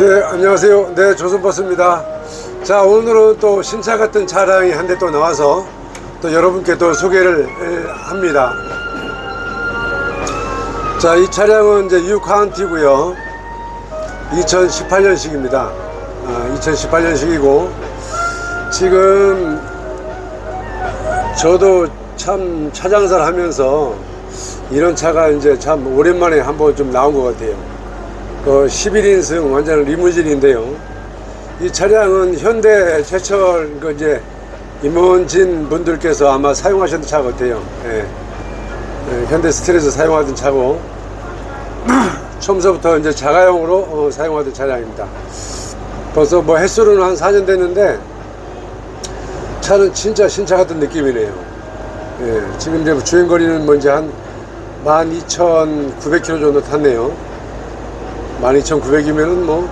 네, 안녕하세요. 네, 조선버스입니다. 자, 오늘은 또 신차 같은 차량이 한 대 또 나와서 또 여러분께 또 소개를 에, 합니다. 자, 이 차량은 이제 유카운티고요. 2018년식입니다. 아, 2018년식이고 지금 저도 참 차장사를 하면서 이런 차가 이제 참 오랜만에 한번 좀 나온 것 같아요. 그 11인승 완전 리무진인데요. 이 차량은 현대 제철 그 이제 임원진 분들께서 아마 사용하셨던 차 같아요. 예. 예, 현대 스트레스 사용하던 차고 처음서부터 이제 자가용으로 어, 사용하던 차량입니다. 벌써 뭐 횟수로는 한 4년 됐는데 차는 진짜 신차 같은 느낌이네요. 예, 지금 이제 주행 거리는 뭐한 12,900km 정도 탔네요. 12,900이면은 뭐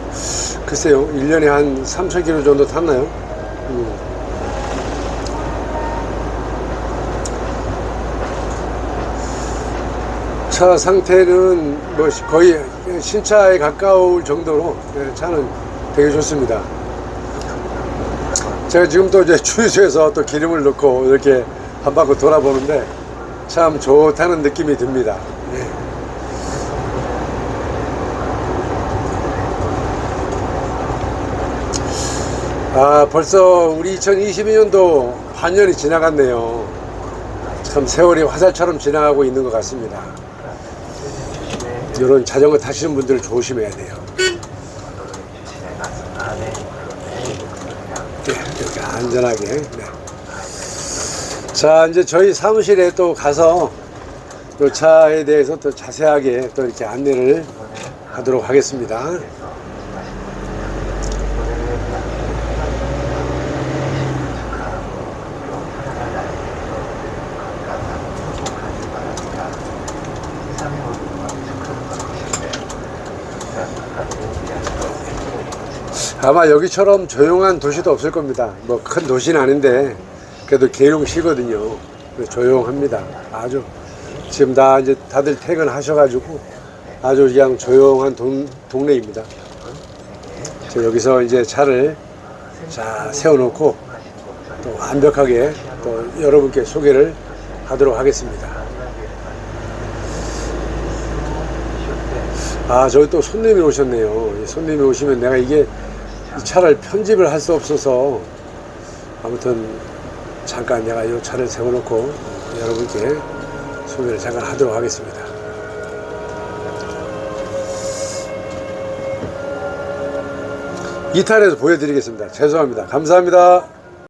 글쎄요 1년에 한 3,000km 정도 탔나요? 음. 차 상태는 뭐 거의 신차에 가까울 정도로 네, 차는 되게 좋습니다. 제가 지금 또 이제 주유소에서 또 기름을 넣고 이렇게 한 바퀴 돌아보는데 참 좋다는 느낌이 듭니다. 예. 아, 벌써 우리 2022년도 반년이 지나갔네요. 참 세월이 화살처럼 지나가고 있는 것 같습니다. 이런 자전거 타시는 분들 조심해야 돼요. 네, 이렇게 안전하게. 네. 자, 이제 저희 사무실에 또 가서 또 차에 대해서 또 자세하게 또 이렇게 안내를 하도록 하겠습니다. 아마 여기처럼 조용한 도시도 없을 겁니다. 뭐 큰 도시는 아닌데 그래도 계룡시거든요. 조용합니다. 아주 지금 다 이제 다들 퇴근하셔가지고 아주 그냥 조용한 동, 동네입니다. 저 여기서 이제 차를 자 세워놓고 또 완벽하게 또 여러분께 소개를 하도록 하겠습니다. 아 저기 또 손님이 오셨네요. 이 손님이 오시면 내가 이게 이 차를 편집을 할 수 없어서 아무튼 잠깐 내가 이 차를 세워놓고 여러분께 소개를 잠깐 하도록 하겠습니다. 이탈에서 보여드리겠습니다. 죄송합니다. 감사합니다.